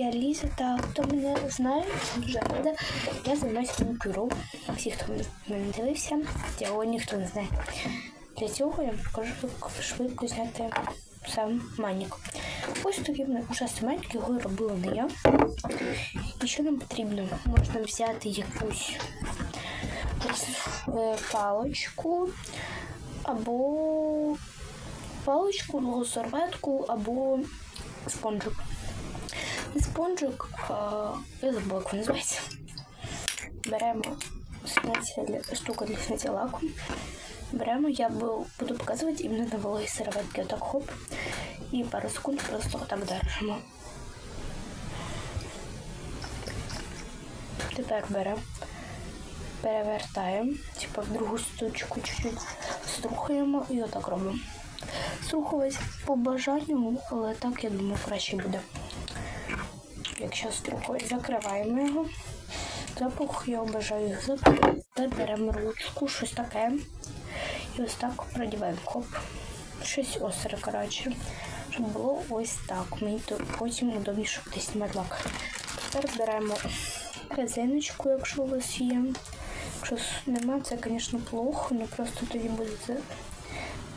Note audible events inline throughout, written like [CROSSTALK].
Я Ліза, та хто мене знає, дуже рада. Я займаюся манікюром. Всі, хто мене дивився, цього ніхто не знає. Для цього я покажу, як швидко зняти сам манік. Ось такий ужасний манік, його робила не я. І що нам потрібно? Можна взяти якусь е, паличку або паличку, другу серветку або спонжик. Спонжик, я забула, як він називається. Беремо сняття для, штуку для сняття лаку. Беремо, я буду показувати іменно на вологі серветки. Отак хоп. І пару секунд просто отак держимо. Тепер беремо, перевертаємо, типу в другу стучку чуть-чуть струхаємо і отак робимо. Струхувати по бажанню, але так, я думаю, краще буде. Якщо струхувати, закриваємо його. Запух, я обожаю їх закрити. Беремо ручку, щось таке. І ось так продіваємо. Хоп. Щось остре, коротше. Щоб було ось так. Мені тут потім удобніше буде знімати лак. Тепер беремо резиночку, якщо у вас є. Якщо нема, це, звісно, плохо, але просто тоді будете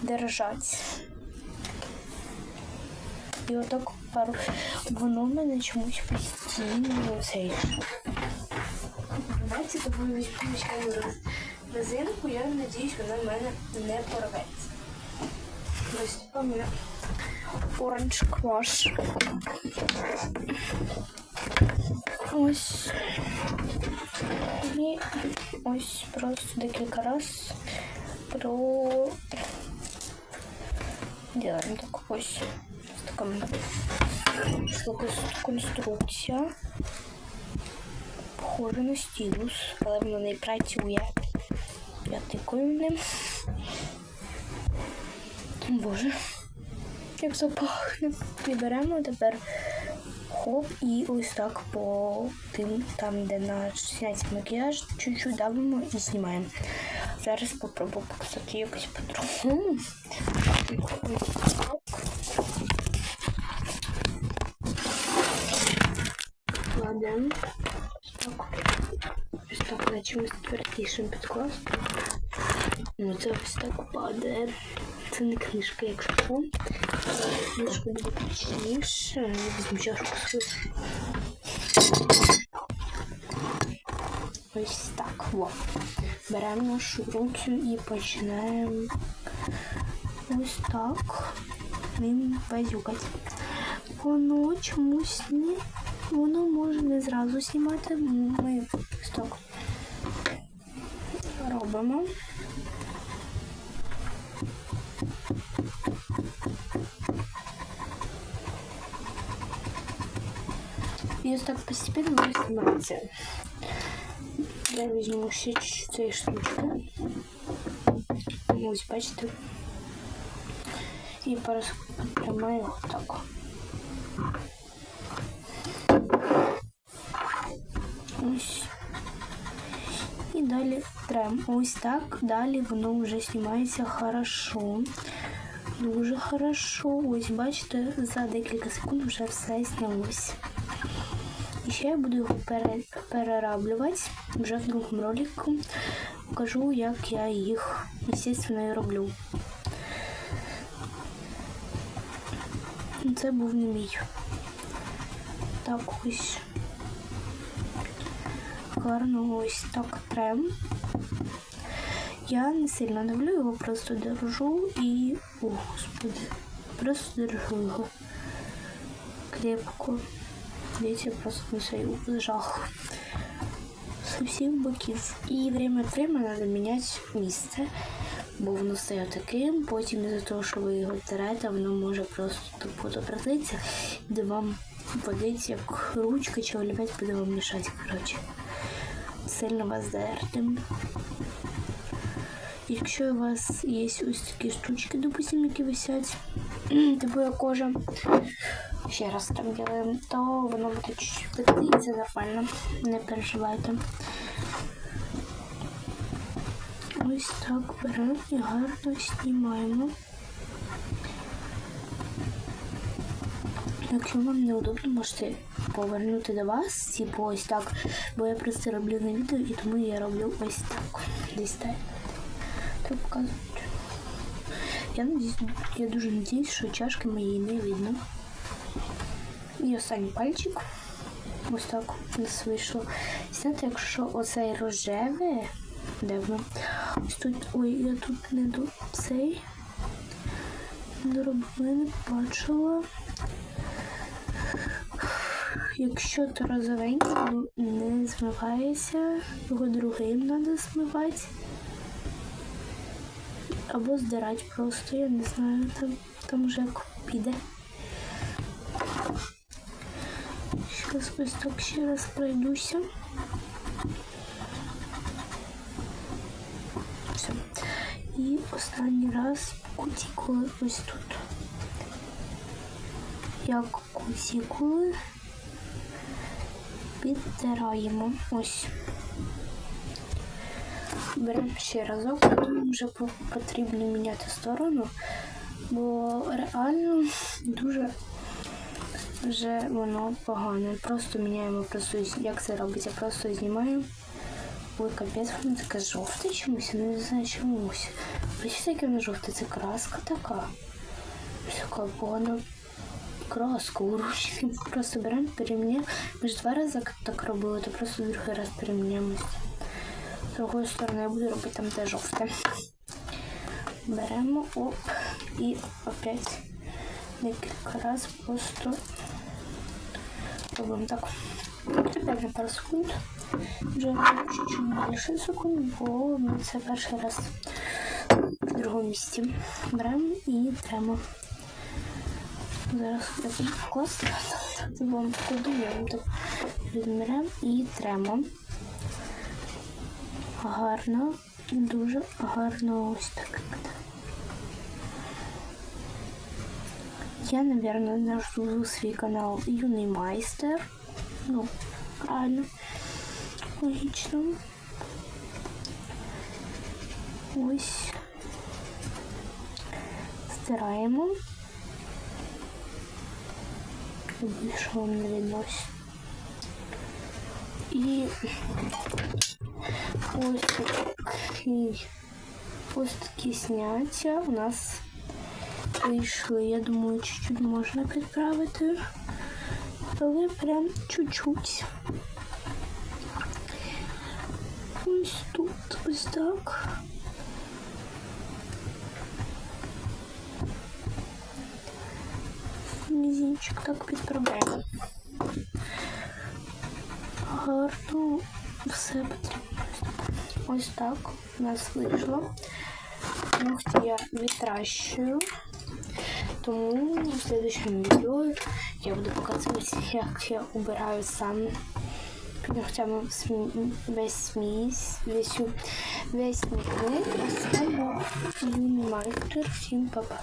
держати. І отак пару. Воно в мене чомусь постійно цей. Знаєте, тобою візьму камеру резинку, я надіюсь, вона в мене не порветься. Ось у мене оранж кваш. Ось. І ось просто декілька раз про делаем так ось така конструкція. Похоже на стілус, але воно не працює. Я тикаю ним. Боже, як запахне. І тепер хоп і ось так по тим, там, де наш снять макіяж, чуть-чуть давимо і знімаємо. Зараз попробую показати якось по-другому. Ось так. Ось так на чимось твердішим підкласти. Ну, це ось так падає. Це не книжка, якщо що. Книжка буде точніше. Візьму чашку свою. Ось так. Во. Беремо нашу руку і починаємо ось так ним базюкати. Воно чомусь не воно може не зразу знімати. Ми ось так робимо. І ось так постепенно буде зніматися. Я візьму ще цієї штучки. Ось, бачите. І тримаю отак. Далі трем. Ось так. Далі воно вже знімається хорошо. Дуже хорошо. Ось, бачите, за декілька секунд вже все знялось. І ще я буду його пере, перераблювати вже в другому ролику. Покажу, як я їх, звісно, і роблю. Це був не мій. Так ось. Гарно ось так трем. Я не сильно давлю його, просто держу і... О, господи. Просто держу його крепко. Дивіться, просто на свій жах. З усіх боків. І время від времени треба міняти місце, бо воно стає таким, потім із-за того, що ви його терете, воно може просто тупо добратися, де вам водить як ручка чи олівець буде вам мішати, коротше. Сильно вас дертим. Якщо у вас є ось такі штучки, допустим, які висять, [CLEARS THROAT] типу як кожа, ще раз так делаем, то воно буде чуть-чуть і це нормально, не переживайте. Ось так беремо і гарно знімаємо. Якщо вам неудобно, можете повернути до вас, типу ось так. Бо я просто роблю на відео і тому я роблю ось так. Десь так. Так показують. Я надіюсь, я дуже надіюсь, що чашки мої не видно. І останній пальчик. Ось так у нас вийшло. Знаєте, якщо оцей рожеве, де воно? Ось тут, ой, я тут не до цей. Не бачила. Якщо то розовенький, ну, не змивається, його другим треба змивати. Або здирати просто, я не знаю, там, там вже як піде. Зараз ось так ще раз пройдуся. Все. І останній раз кутікули ось тут. Як кутікули підтираємо. Ось. Беремо ще разок, вже потрібно міняти сторону, бо реально дуже вже воно погане. Просто міняємо, просто як це робиться, просто знімаємо. Ой, капець, воно таке жовте чомусь, я не знаю чомусь. Бачите, яке воно жовте, це краска така. Така погана краску у ручки. Просто беремо, переміняємо. Ми ж два рази так робили, то просто другий раз переміняємось. З другої сторони я буду робити там те жовте. Беремо, оп, і опять декілька разів просто робимо так. Опять на пару секунд. Вже чуть-чуть більше секунд, бо ми це перший раз в другому місці. Беремо і тремо. Зараз я буду класти. Вам покладу, я і тремо. Гарно, дуже гарно ось так. Я, наверное, нажму свій канал Юний майстер. Ну, правильно. Логічно. Ось. Стираємо. Вам не відносить. І ось такий ось такі сняття у нас вийшли. Я думаю, чуть-чуть можна підправити. Але прям чуть-чуть. Ось тут ось так. Мізінчик так підправляємо. Гарно все потрібно. Ось так у нас вийшло. Ногті я відтращую. Тому в следующем відео я буду показувати, як я убираю сам під ногтями весь смісь, весь, весь смітник. А юний майстер. Всім па-па.